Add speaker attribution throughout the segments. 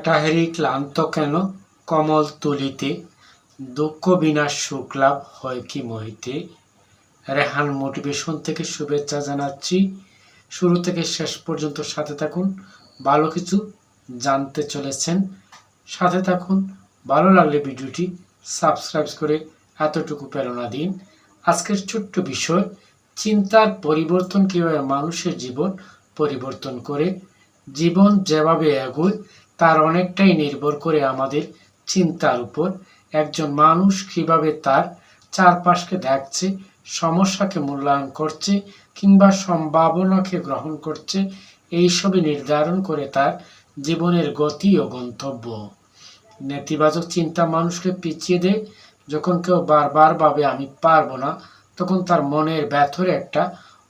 Speaker 1: একাহেরি ক্লান্ত কেন? কমল তুলিতে দুঃখ বিনাশ সুখ লাভ হয় কি মহিতে? রেহান মোটিভেশন থেকে শুভেচ্ছা জানাচ্ছি। শুরু থেকে শেষ পর্যন্ত সাথে থাকুন। ভালো কিছু জানতে চলেছেন। সাথে থাকুন। ভালো লাগলে ভিডিওটি সাবস্ক্রাইব করে এতটুকু প্রেরণা দিন। আজকের ছোট্ট বিষয়, চিন্তার পরিবর্তন কীভাবে মানুষের জীবন পরিবর্তন করে? জীবন যেভাবে এগোয় তার অনেকটাই নির্ভর করে আমাদের চিন্তার উপর। একজন মানুষ কীভাবে তার চারপাশকে দেখছে, সমস্যাকে মূল্যায়ন করছে কিংবা সম্ভাবনাকে গ্রহণ করছে, এইসবই নির্ধারণ করে তার জীবনের গতি ও গন্তব্য। নেতিবাচক চিন্তা মানুষকে পিছিয়ে দেয়। যখন কেউ বারবার ভাবে, আমি পারব না, তখন তার মনের ব্যথরে একটা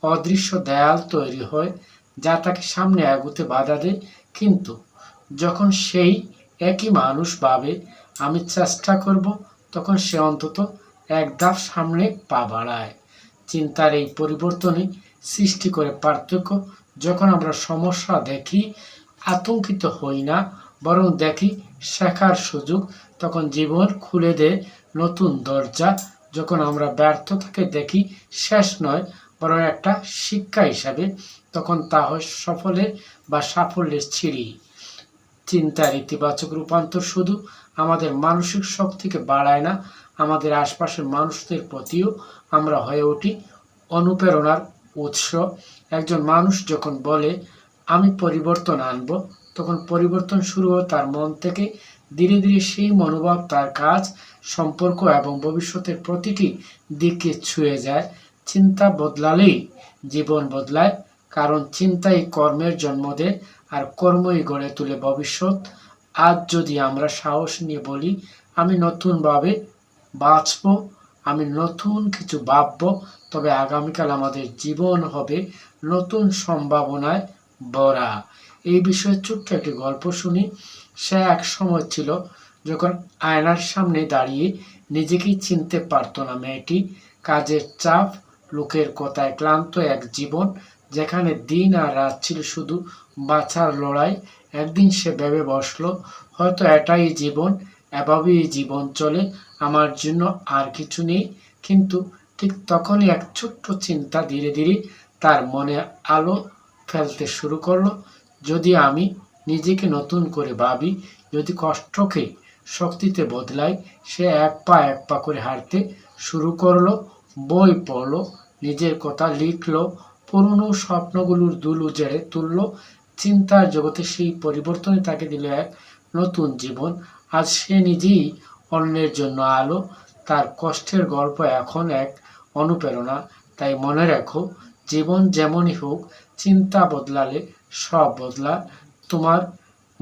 Speaker 1: অদৃশ্য দেয়াল তৈরি হয় যা তাকে সামনে এগোতে বাধা দেয়। কিন্তু যখন সেই একই মানুষ ভাবে, আমি চেষ্টা করব তখন সে অন্তত এক ধাপ সামনে পা বাড়ায়। চিন্তার এই পরিবর্তনই সৃষ্টি করে পার্থক্য। যখন আমরা সমস্যা দেখি, আতঙ্কিত হই না, বরং দেখি শেখার সুযোগ, তখন জীবন খুলে দেয় নতুন দরজা। যখন আমরা ব্যর্থতাকে দেখি, শেষ নয়, বরং একটা শিক্ষা হিসাবে, তখন তা হয় সফলের বা সাফল্যের ছিঁড়ি চিন্তার ইতিবাচক রূপান্তর শুধু আমাদের মানসিক শক্তিকে বাড়ায় না, আমাদের আশপাশের মানুষদের প্রতিও আমরা হয়ে উঠি অনুপ্রেরণার উৎস। একজন মানুষ যখন বলে, আমি পরিবর্তন আনব তখন পরিবর্তন শুরু হয় তার মন থেকে ধীরে ধীরে সেই মনোভাব তার কাজ, সম্পর্ক এবং ভবিষ্যতের প্রতিটি দিকে ছুঁয়ে যায়। চিন্তা বদলালেই জীবন বদলায়। কারণ চিন্তাই কর্মের জন্ম দেয় আর কর্মই গড়ে তোলে ভবিষ্যৎ। আজ যদি আমরা সাহস নিয়ে বলি, আমি নতুনভাবে বাঁচব, আমি নতুন কিছু ভাবব, তবে আগামীকাল আমাদের জীবন হবে নতুন সম্ভাবনায় ভরা। এই বিষয়ে ছোট্ট একটি গল্প শুনি। সে এক সময় ছিল যখন আয়নার সামনে দাঁড়িয়ে নিজেকেই চিনতে পারতো না মেয়েটি। কাজের চাপ, লোকের কথায় ক্লান্ত এক জীবন যেখানে দিন আর রাত ছিল শুধু বাঁচার লড়াই। একদিন সে ভেবে বসল, হয়তো এটাই জীবন, এভাবেই জীবন চলে, আমার জন্য আর কিছু নেই। কিন্তু ঠিক তখনই এক ছোট্ট চিন্তা ধীরে ধীরে তার মনে আলো ফেলতে শুরু করল। যদি আমি নিজেকে নতুন করে ভাবি, যদি কষ্টকে শক্তিতে বদলাই, সে এক পা এক পা করে হাঁটতে শুরু করল, বই পড়ল, নিজের কথা লিখলো পুরনো স্বপ্নগুলোর দুল উজেড়ে তুললো চিন্তার জগতে সেই পরিবর্তনে তাকে দিল এক নতুন জীবন। আজ সে নিজেই অন্যের জন্য আলো, তার কষ্টের গল্প এখন এক অনুপ্রেরণা। তাই মনে রাখো, জীবন যেমনই হোক, চিন্তা বদলালে সব বদলা। তোমার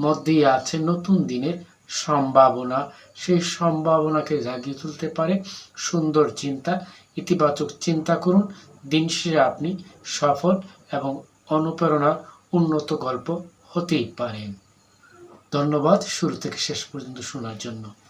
Speaker 1: মধ্যেই আছে নতুন দিনের সম্ভাবনা। সেই সম্ভাবনাকে জাগিয়ে তুলতে পারে সুন্দর চিন্তা, ইতিবাচক চিন্তা করুন। দিন শেষে আপনি সফল এবং অনুপ্রেরণার উন্নত গল্প হতেই পারেন ধন্যবাদ। শুরু থেকে শেষ পর্যন্ত শোনার জন্য।